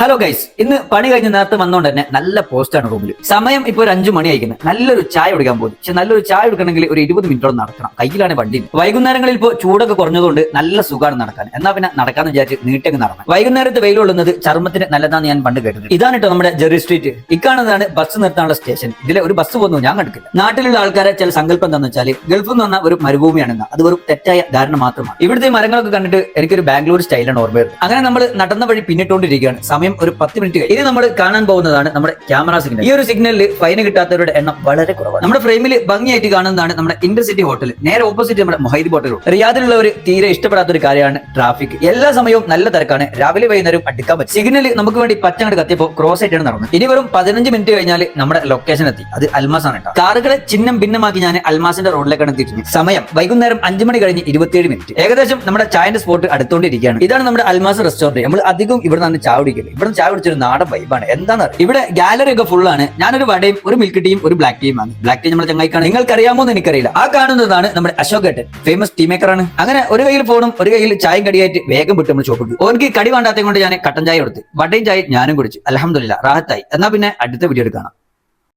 Hello guys ഇന്ന് പണി കഴിഞ്ഞ് നേരത്തെ വന്നോണ്ട് തന്നെ നല്ല പോസ്റ്റ് ആണ് റൂമിൽ സമയം ഇപ്പൊ ഒരു അഞ്ചു മണി ആയിരിക്കുന്നത് നല്ലൊരു ചായ കുടിക്കാൻ പോകും പക്ഷെ നല്ലൊരു ചായ എടുക്കണമെങ്കിൽ ഒരു ഇരുപത് മിനിറ്റോളം നടക്കണം. കയ്യിലാണ് വണ്ടി. വൈകുന്നേരങ്ങളിൽ ഇപ്പോൾ ചൂടൊക്കെ കുറഞ്ഞതുകൊണ്ട് നല്ല സുഖമാണ് നടക്കാൻ. എന്നാ പിന്നെ നടക്കാന്ന് വിചാരിച്ച് നീട്ടങ്ങ് നടക്കണം വൈകുന്നേരത്ത് വെയിലുള്ളത് ചർമ്മത്തിന് നല്ലതാന്ന് ഞാൻ പണ്ട് കേട്ടത് ഇതാണ് കേട്ടോ നമ്മുടെ ജെറി സ്ട്രീറ്റ് ഇക്കാണതാണ് ബസ് നിർത്താനുള്ള സ്റ്റേഷൻ ഇതിലെ ഒരു ബസ് പോകുന്നു ഞാൻ കണ്ടിട്ടില്ല. നാട്ടിലുള്ള ആൾക്കാരെ ചില സങ്കല്പം എന്താണെന്ന് വെച്ചാൽ ഗൾഫ് എന്ന് പറഞ്ഞാൽ ഒരു മരുഭൂമിയാണെന്ന് അത് ഒരു തെറ്റായ ധാരണ മാത്രമാണ്. ഇവിടുത്തെ മരങ്ങളൊക്കെ കണ്ടിട്ട് എനിക്കൊരു ബാംഗ്ലൂർ സ്റ്റൈലാണ് ഓർമ്മ വരുന്നത്. അങ്ങനെ നമ്മൾ നടന്ന വഴി പിന്നിട്ടുകൊണ്ടിരിക്കുകയാണ് സമയം ഒരു പത്ത് മിനിറ്റ് കഴിഞ്ഞു. ഇനി നമ്മൾ കാണാൻ പോകുന്നതാണ് നമ്മുടെ ക്യാമറ സിഗ്നൽ. ഈ ഒരു സിഗ്നലിൽ ഫൈന് കിട്ടാത്തവരുടെ എണ്ണം വളരെ കുറവാണ്. നമ്മുടെ ഫ്രെയിമിൽ ഭംഗിയായിട്ട് കാണുന്നതാണ് നമ്മുടെ ഇന്റർസിറ്റി ഹോട്ടൽ നേരെ ഓപ്പോസിറ്റ് നമ്മുടെ മൊഹൈദ് ഹോട്ടൽ റിയാദിലുള്ളവർ തീരെ ഇഷ്ടപ്പെടാത്ത ഒരു കാര്യമാണ് ട്രാഫിക് എല്ലാ സമയവും നല്ല തിരക്കാണ്. രാവിലെ വൈകുന്നേരം അടിക്കാൻ പറ്റും. സിഗ്നൽ നമുക്ക് വേണ്ടി പച്ചങ്ങട് കത്തിയപ്പോൾ ക്രോസ് ആയിട്ടാണ് നടന്നത്. ഇനി വെറും പതിനഞ്ച് മിനിറ്റ് കഴിഞ്ഞാൽ നമ്മുടെ ലൊക്കേഷൻ എത്തി. അത് അൽമാസ് ആണ് കാറുകളെ ചിഹ്നം ഭിന്നമാക്കി ഞാൻ അൽമാസിന്റെ റോഡിലേക്കാണ് എത്തിയിട്ടുണ്ട് സമയം വൈകുന്നേരം അഞ്ചു മണി കഴിഞ്ഞ് ഇരുപത്തിയേഴ് മിനിറ്റ്. ഏകദേശം നമ്മുടെ ചായന്റെ സ്പോട്ട് അടുത്തോണ്ടിരിക്കുകയാണ് ഇതാണ് നമ്മുടെ അൽമാസ് റെസ്റ്റോറന്റ് നമ്മൾ അധികം ഇവിടെ നിന്നാണ് കുടിക്കൽ. ഇവിടെ ചായ കുടിച്ചൊരു നാടൻ വൈബാണ് എന്താണ് ഇവിടെ ഗാലറി ഒക്കെ ഫുൾ ആണ്. ഞാനൊരു വടയും ഒരു മിൽക്ക് ടീയും ഒരു ബ്ലാക്ക് ടീയും ആണ് ബ്ലാക്ക് ടീ നമ്മുടെ ചങ്ങായിക്കാണ്. നിങ്ങൾക്ക് അറിയാമോ എന്ന് എനിക്കറിയില്ല. ആ കാണുന്നതാണ് നമ്മുടെ അശോക് ഏട്ടൻ ഫേമസ് ടീ മേക്കർ ആണ്. അങ്ങനെ ഒരു കയ്യിൽ ഫോണും ഒരു കയ്യിൽ ചായയും കടിയായിട്ട് വേഗം വിട്ട് നമ്മൾ ഷോപ്പിക്ക് ഓർക്ക് കടി വേണ്ടാത്തത് കൊണ്ട് ഞാൻ കട്ടൻ ചായ കൊടുത്ത് വടയും ചായ ഞാനും കുടിച്ചു. അലഹമില്ല റാഹത്തായി. എന്നാ പിന്നെ അടുത്ത വീഡിയോ കാണാം.